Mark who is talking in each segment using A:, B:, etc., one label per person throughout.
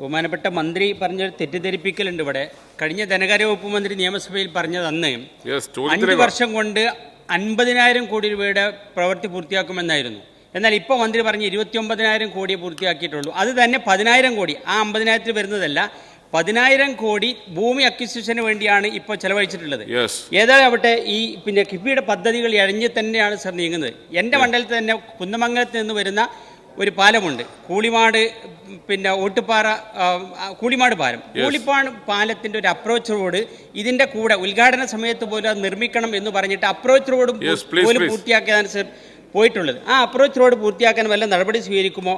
A: ബഹുമാനപ്പെട്ട മന്ത്രി പറഞ്ഞൊരു തെറ്റിദ്ധരിപ്പിക്കലുണ്ട് ഇവിടെ. കഴിഞ്ഞ ധനകാര്യ വകുപ്പ് മന്ത്രി നിയമസഭയിൽ പറഞ്ഞത് അന്ന് അഞ്ച് വർഷം കൊണ്ട് അൻപതിനായിരം കോടി രൂപയുടെ പ്രവൃത്തി പൂർത്തിയാക്കുമെന്നായിരുന്നു. എന്നാൽ ഇപ്പോൾ മന്ത്രി പറഞ്ഞ് ഇരുപത്തി ഒമ്പതിനായിരം കോടിയെ പൂർത്തിയാക്കിയിട്ടുള്ളൂ. അത് തന്നെ പതിനായിരം കോടി. ആ അമ്പതിനായിരത്തിൽ വരുന്നതല്ല പതിനായിരം കോടി ഭൂമി അക്വിസിഷന് വേണ്ടിയാണ് ഇപ്പോൾ ചെലവഴിച്ചിട്ടുള്ളത്. ഏതായാവട്ടെ ഈ പിന്നെ കിഫ്ബിയുടെ പദ്ധതികൾ ഇഴഞ്ഞ് തന്നെയാണ് സർ നീങ്ങുന്നത്. എന്റെ മണ്ഡലത്തിൽ തന്നെ കുന്നമംഗലത്ത് നിന്ന് വരുന്ന ഒരു പാലമുണ്ട്. കൂളിമാട് പിന്നെ ഓട്ടുപാറ കൂളിമാട് പാലം. കൂളിപ്പാട് പാലത്തിന്റെ ഒരു അപ്രോച്ച് റോഡ് ഇതിന്റെ കൂടെ ഉദ്ഘാടന സമയത്ത് പോലും അത് നിർമ്മിക്കണം എന്ന് പറഞ്ഞിട്ട് അപ്രോച്ച് റോഡും പോലും പൂർത്തിയാക്കിയതാണ് സർ പോയിട്ടുള്ളത്. ആ അപ്രോച്ച് റോഡ് പൂർത്തിയാക്കാൻ വല്ല നടപടി സ്വീകരിക്കുമോ?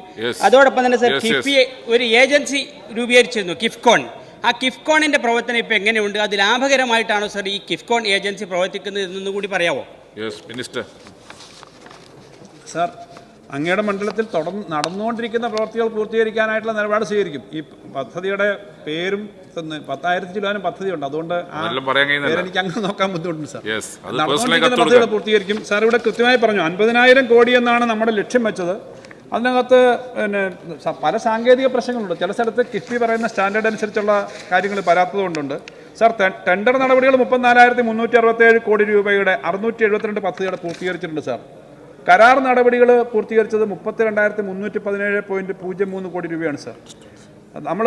A: അതോടൊപ്പം തന്നെ സർ. കിഫ്ബി ഒരു ഏജൻസി രൂപീകരിച്ചിരുന്നു കിഫ്കോൺ. ആ കിഫ്കോണിന്റെ പ്രവർത്തനം ഇപ്പൊ എങ്ങനെയുണ്ട്? അത് ലാഭകരമായിട്ടാണോ സർ ഈ കിഫ്കോൺ ഏജൻസി പ്രവർത്തിക്കുന്നത് എന്നും കൂടി പറയാവോ?
B: യെസ് മിനിസ്റ്റർ
C: സാർ അങ്ങയുടെ മണ്ഡലത്തിൽ തുടർന്ന് നടന്നുകൊണ്ടിരിക്കുന്ന പ്രവർത്തികൾ പൂർത്തീകരിക്കാനായിട്ടുള്ള നിലപാട് സ്വീകരിക്കും. ഈ പദ്ധതിയുടെ പേരും പത്തായിരത്തി ചിലവാനും പദ്ധതിയുണ്ട്. അതുകൊണ്ട് എനിക്ക് അങ്ങനെ നോക്കാൻ ബുദ്ധിമുട്ടുണ്ട് സാർ. നടന്നുകൊണ്ടിരിക്കുന്ന പദ്ധതികൾ പൂർത്തീകരിക്കും. സാർ ഇവിടെ കൃത്യമായി പറഞ്ഞു അൻപതിനായിരം കോടി എന്നാണ് നമ്മുടെ ലക്ഷ്യം വെച്ചത്. അതിനകത്ത് പിന്നെ പല സാങ്കേതിക പ്രശ്നങ്ങളുണ്ട്. ചില സ്ഥലത്ത് കിഫ്ബി പറയുന്ന സ്റ്റാൻഡേർഡ് അനുസരിച്ചുള്ള കാര്യങ്ങൾ പരാത്തത് കൊണ്ടുണ്ട് സാർ ടെൻഡർ നടപടികൾ മുപ്പത്തിനാലായിരത്തി മുന്നൂറ്റി അറുപത്തേഴ് കോടി രൂപയുടെ അറുന്നൂറ്റി എഴുപത്തിരണ്ട് പദ്ധതികൾ പൂർത്തീകരിച്ചിട്ടുണ്ട് സാർ. കരാർ നടപടികൾ പൂർത്തീകരിച്ചത് മുപ്പത്തി രണ്ടായിരത്തി മുന്നൂറ്റി പതിനേഴ് പോയിന്റ് പൂജ്യം മൂന്ന് കോടി രൂപയാണ് സാർ. നമ്മൾ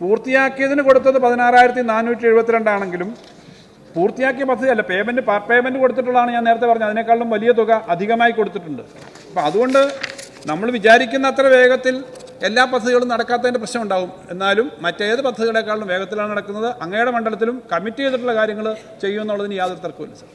C: പൂർത്തിയാക്കിയതിന് കൊടുത്തത് പതിനാറായിരത്തി നാനൂറ്റി എഴുപത്തിരണ്ടാണെങ്കിലും പൂർത്തിയാക്കിയ പദ്ധതി അല്ല പേയ്മെന്റ് പേയ്മെന്റ് കൊടുത്തിട്ടുള്ളതാണ് ഞാൻ നേരത്തെ പറഞ്ഞത്. അതിനേക്കാളും വലിയ തുക അധികമായി കൊടുത്തിട്ടുണ്ട്. അപ്പം അതുകൊണ്ട് നമ്മൾ വിചാരിക്കുന്ന അത്ര വേഗത്തിൽ എല്ലാ പദ്ധതികളും നടക്കാത്തതിന്റെ പ്രശ്നം ഉണ്ടാവും എന്നാലും മറ്റേത് പദ്ധതികളെക്കാളും വേഗത്തിലാണ് നടക്കുന്നത്. അങ്ങയുടെ മണ്ഡലത്തിലും കമ്മിറ്റ് ചെയ്തിട്ടുള്ള കാര്യങ്ങൾ ചെയ്യുമെന്നുള്ളതിന് യാതൊരു തർക്കമില്ല സാർ.